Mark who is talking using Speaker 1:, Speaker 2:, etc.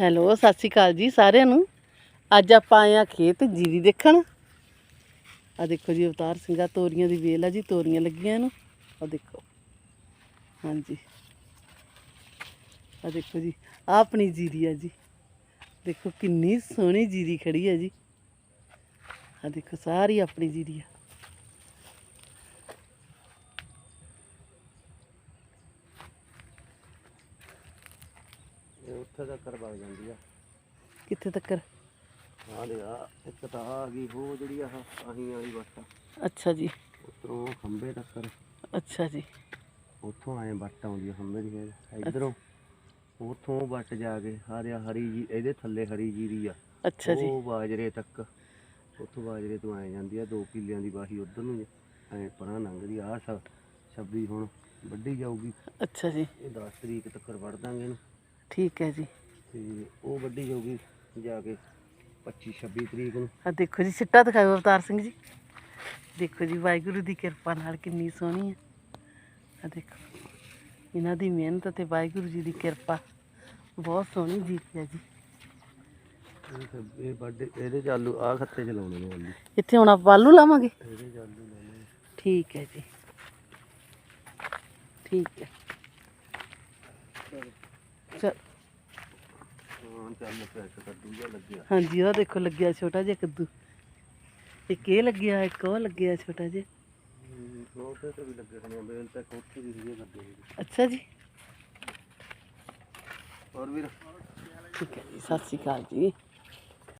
Speaker 1: Hello, ਸਤਿ ਸ਼੍ਰੀ ਅਕਾਲ ਜੀ ਸਾਰਿਆਂ ਨੂੰ। ਅੱਜ ਆਪਾਂ ਆਏ ਆ ਖੇਤ ਜੀਰੀ ਦੇਖਣ। ਆ ਦੇਖੋ ਜੀ, ਅਵਤਾਰ ਸਿੰਘਾ ਤੋਰੀਆਂ ਦੀ ਵੇਲ ਆ ਜੀ, ਤੋਰੀਆਂ ਲੱਗੀਆਂ ਇਹਨੂੰ। ਆ ਦੇਖੋ। ਹਾਂਜੀ। ਆ ਦੇਖੋ ਜੀ ਆ ਆਪਣੀ ਜੀਰੀ ਆ ਜੀ। ਦੇਖੋ ਕਿੰਨੀ ਸੋਹਣੀ ਜੀਰੀ ਖੜੀ ਆ ਜੀ। ਆ ਦੇਖੋ, ਸਾਰੀ ਆਪਣੀ ਜੀਰੀ ਆ।
Speaker 2: ਇਹ ਉੱਥੇ ਤੱਕ ਵਗ ਜਾਂਦੀ ਆ।
Speaker 1: ਕਿੱਥੇ ਤੱਕ?
Speaker 2: ਆ ਦੇ ਆ ਇੱਕ ਤਾਂ ਆ ਗਈ ਉਹ ਜਿਹੜੀ ਆ ਆਹੀ ਵਾਲੀ ਵੱਟ
Speaker 1: ਅੱਛਾ ਜੀ।
Speaker 2: ਉਤਰੋਂ ਖੰਬੇ ਤੱਕ।
Speaker 1: ਅੱਛਾ ਜੀ।
Speaker 2: ਉੱਥੋਂ ਆਏ ਵੱਟ ਆਉਂਦੀ ਆ ਖੰਬੇ ਦੀ ਫੇਰ ਇਧਰੋਂ ਉੱਥੋਂ ਵੱਟ ਜਾ ਕੇ ਹਾਰਿਆ ਹਰੀ ਜੀ ਇਹਦੇ ਥੱਲੇ ਹਰੀ ਜੀਰੀ ਆ।
Speaker 1: ਅੱਛਾ ਜੀ।
Speaker 2: ਉਹ ਬਾਜਰੇ ਤੱਕ ਉੱਥੋਂ ਬਾਜਰੇ ਤੋਂ ਆਏ ਜਾਂਦੀ ਆ ਦੋ ਕਿੱਲਿਆਂ ਦੀ ਬਾਹੀ ਉਧਰ ਨੂੰ ਐ ਪਰਾਂ ਲੰਘਦੀ ਆ। ਸਭ ਛੱਬੀ ਹੁਣ ਵੱਢੀ ਜਾਊਗੀ।
Speaker 1: ਅੱਛਾ ਜੀ।
Speaker 2: ਇਹ 10 ਤਰੀਕ ਤੱਕ ਵੱਢ ਦਾਂਗੇ ਇਹਨੂੰ।
Speaker 1: ਠੀਕ ਹੈ ਜੀ।
Speaker 2: ਤੇ ਉਹ ਵੱਢੀ ਜਾਊਗੀ ਜਾ ਕੇ 25 26 ਤਰੀਕ ਨੂੰ।
Speaker 1: ਆ ਦੇਖੋ ਜੀ ਸਿੱਟਾ ਦਿਖਾਓ ਅਵਤਾਰ ਸਿੰਘ ਜੀ। ਦੇਖੋ ਜੀ ਵਾਹਿਗੁਰੂ ਦੀ ਕਿਰਪਾ ਨਾਲ ਕਿੰਨੀ ਸੋਹਣੀ ਹੈ। ਆ ਦੇਖੋ ਇਹਨਾਂ ਦੀ ਮਿਹਨਤ ਤੇ ਵਾਹਿਗੁਰੂ ਜੀ ਦੀ ਕਿਰਪਾ। ਬਹੁਤ ਸੋਹਣੀ ਜੀਤੀ ਹੈ ਜੀ।
Speaker 2: ਇਹ ਤਾਂ- ਇਹ ਇਹਦੇ ਚ ਆਲੂ ਆ ਖੱਤੇ ਚ ਲਾਉਣੇ ਨੇ ਆਲੂ।
Speaker 1: ਇੱਥੇ ਹੁਣ ਆਪਾਂ ਆਲੂ ਲਾਵਾਂਗੇ?
Speaker 2: ਇਹਦੇ ਚ ਆਲੂ ਲਾਉਣੇ
Speaker 1: ਠੀਕ ਹੈ ਜੀ। ਠੀਕ ਹੈ। ਚੱਲ।
Speaker 2: ਜਿਹਾ ਲੱਗਿਆ।
Speaker 1: ਹਾਂਜੀ ਉਹ ਦੇਖੋ ਲੱਗਿਆ ਛੋਟਾ ਜਿਹਾ ਕੱਦੂ। ਇੱਕ ਇਹ ਲੱਗਿਆ ਇੱਕ ਉਹ ਲੱਗਿਆ ਛੋਟਾ ਜਿਹਾ।
Speaker 2: ਛੋਟੇ ਤੇ ਵੀ ਲੱਗੇ ਹੋਣੇ ਆ, ਬੇਲ ਤੇ ਕੋਠੀ ਵੀ ਸੀਗੇ ਲੱਗੇ ਹੋਏ।
Speaker 1: ਅੱਛਾ ਜੀ।
Speaker 2: ਹੋਰ ਵੀਰ?
Speaker 1: ਠੀਕ ਹੈ ਜੀ ਸਤਿ ਸ਼੍ਰੀ ਅਕਾਲ ਜੀ।